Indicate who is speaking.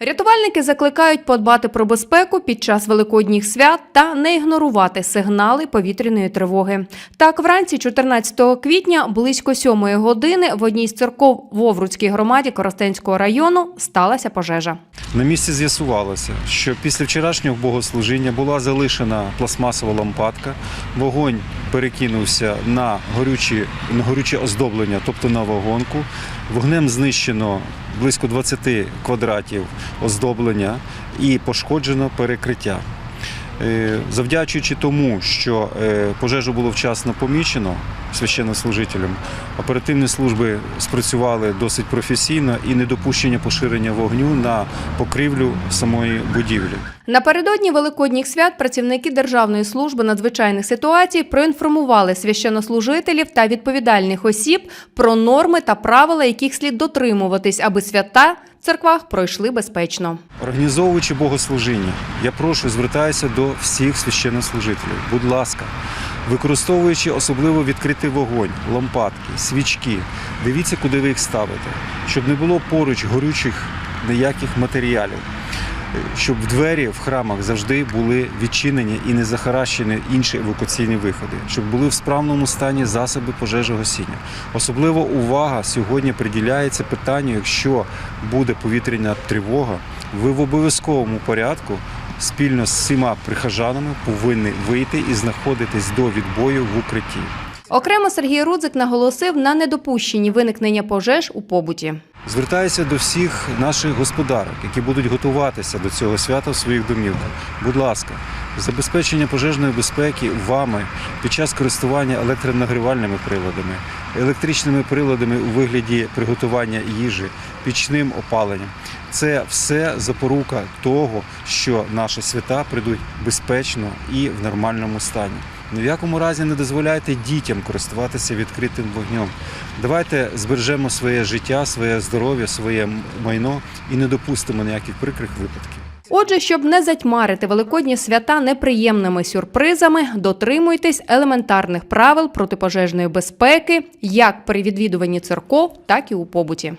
Speaker 1: Рятувальники закликають подбати про безпеку під час великодніх свят та не ігнорувати сигнали повітряної тривоги. Так, вранці 14 квітня близько 7 години в одній з церков в Овруцькій громаді Коростенського району сталася пожежа.
Speaker 2: На місці з'ясувалося, що після вчорашнього богослужіння була залишена пластмасова лампадка, вогонь перекинувся на, горючі, на горюче оздоблення, тобто на вагонку. Вогнем знищено близько 20 квадратів оздоблення і пошкоджено перекриття. Е, Завдячуючи тому, що е, пожежу було вчасно помічено священнослужителям, оперативні служби спрацювали досить професійно і недопущення поширення вогню на покрівлю самої будівлі.
Speaker 1: Напередодні великодніх свят працівники Державної служби надзвичайних ситуацій проінформували священнослужителів та відповідальних осіб про норми та правила, яких слід дотримуватись, аби свята церквах пройшли безпечно.
Speaker 2: Організовуючи богослужіння, я прошу звертаюся до всіх священнослужителів. Будь ласка, використовуючи особливо відкритий вогонь, лампадки, свічки, дивіться, куди ви їх ставите, щоб не було поруч горючих ніяких матеріалів. Щоб двері в храмах завжди були відчинені і не захаращені інші евакуаційні виходи, щоб були в справному стані засоби пожежогасіння. Особливо увага сьогодні приділяється питанню, якщо буде повітряна тривога, ви в обов'язковому порядку спільно з всіма прихожанами повинні вийти і знаходитись до відбою в укритті.
Speaker 1: Окремо Сергій Рудзик наголосив на недопущенні виникнення пожеж у побуті.
Speaker 2: Звертаюся до всіх наших господарок, які будуть готуватися до цього свята в своїх домівках. Будь ласка, забезпечення пожежної безпеки вами під час користування електронагрівальними приладами, електричними приладами у вигляді приготування їжі, пічним опаленням. Це все запорука того, що наші свята прийдуть безпечно і в нормальному стані. Ні в якому разі не дозволяйте дітям користуватися відкритим вогнем. Давайте збережемо своє життя, своє здоров'я, своє майно і не допустимо ніяких прикрих випадків.
Speaker 1: Отже, щоб не затьмарити великодні свята неприємними сюрпризами, дотримуйтесь елементарних правил протипожежної безпеки як при відвідуванні церков, так і у побуті.